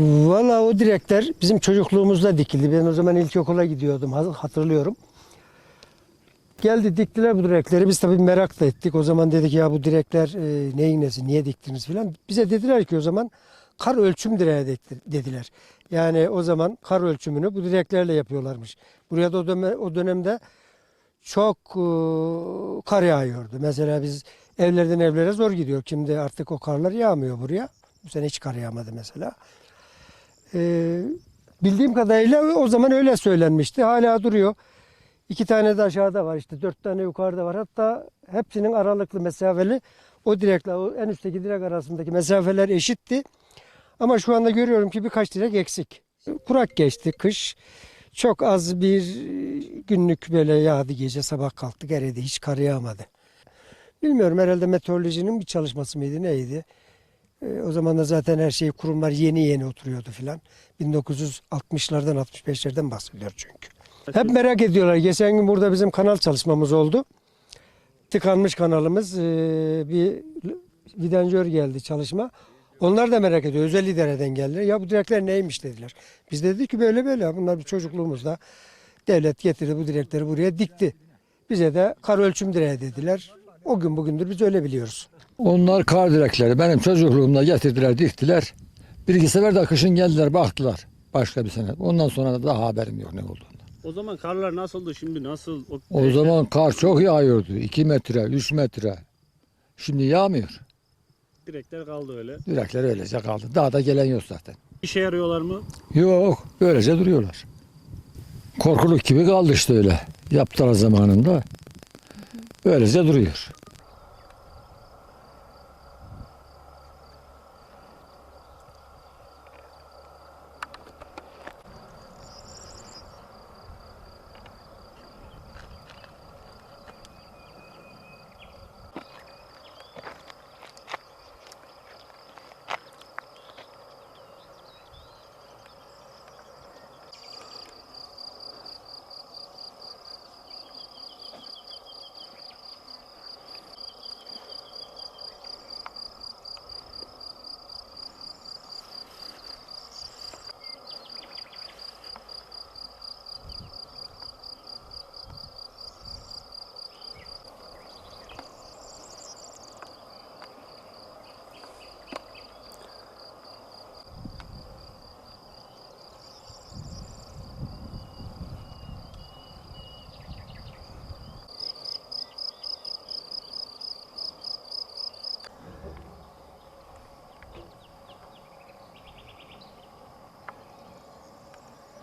Valla o direkler bizim çocukluğumuzda dikildi. Ben o zaman ilkokula gidiyordum ha- hatırlıyorum. Geldi diktiler bu direkleri. Biz tabii merak da ettik. O zaman dedik ya bu direkler e, neyin nesi, niye diktiniz filan. Bize dediler ki o zaman kar ölçüm direği dediler. Yani o zaman kar ölçümünü bu direklerle yapıyorlarmış. Buraya da o, dönem, o dönemde çok e, kar yağıyordu. Mesela biz evlerden evlere zor gidiyor. Şimdi artık o karlar yağmıyor buraya. Bu sene hiç kar yağmadı mesela. Ee, bildiğim kadarıyla o zaman öyle söylenmişti. Hala duruyor. İki tane de aşağıda var işte dört tane yukarıda var. Hatta hepsinin aralıklı mesafeli o direkle o en üstteki direk arasındaki mesafeler eşitti. Ama şu anda görüyorum ki birkaç direk eksik. Kurak geçti kış. Çok az bir günlük böyle yağdı gece sabah kalktık eridi hiç kar yağmadı. Bilmiyorum herhalde meteorolojinin bir çalışması mıydı neydi? Ee, o zaman da zaten her şey kurumlar yeni yeni oturuyordu filan. 1960'lardan 65'lerden bahsediyor çünkü. Hep merak ediyorlar. Geçen gün burada bizim kanal çalışmamız oldu. Tıkanmış kanalımız. ee, bir vidanjör geldi çalışma. Onlar da merak ediyor. Özel idareden geldiler. Ya bu direkler neymiş dediler. Biz de dedik ki böyle böyle. Bunlar bir çocukluğumuzda devlet getirdi bu direkleri buraya dikti. Bize de kar ölçüm direği dediler. O gün bugündür biz öyle biliyoruz. Onlar kar direkleri. Benim çocukluğumda getirdiler, diktiler. Bir iki sefer de kışın geldiler, baktılar. Başka bir sene. Ondan sonra da daha haberim yok ne olduğunu. O zaman karlar nasıldı şimdi nasıl? O zaman kar çok yağıyordu. 2 metre, 3 metre. Şimdi yağmıyor. direkler kaldı öyle. Direkler öylece kaldı. Daha da gelen yok zaten. İşe yarıyorlar mı? Yok, böylece duruyorlar. Korkuluk gibi kaldı işte öyle. Yaptılar zamanında. Böylece duruyor.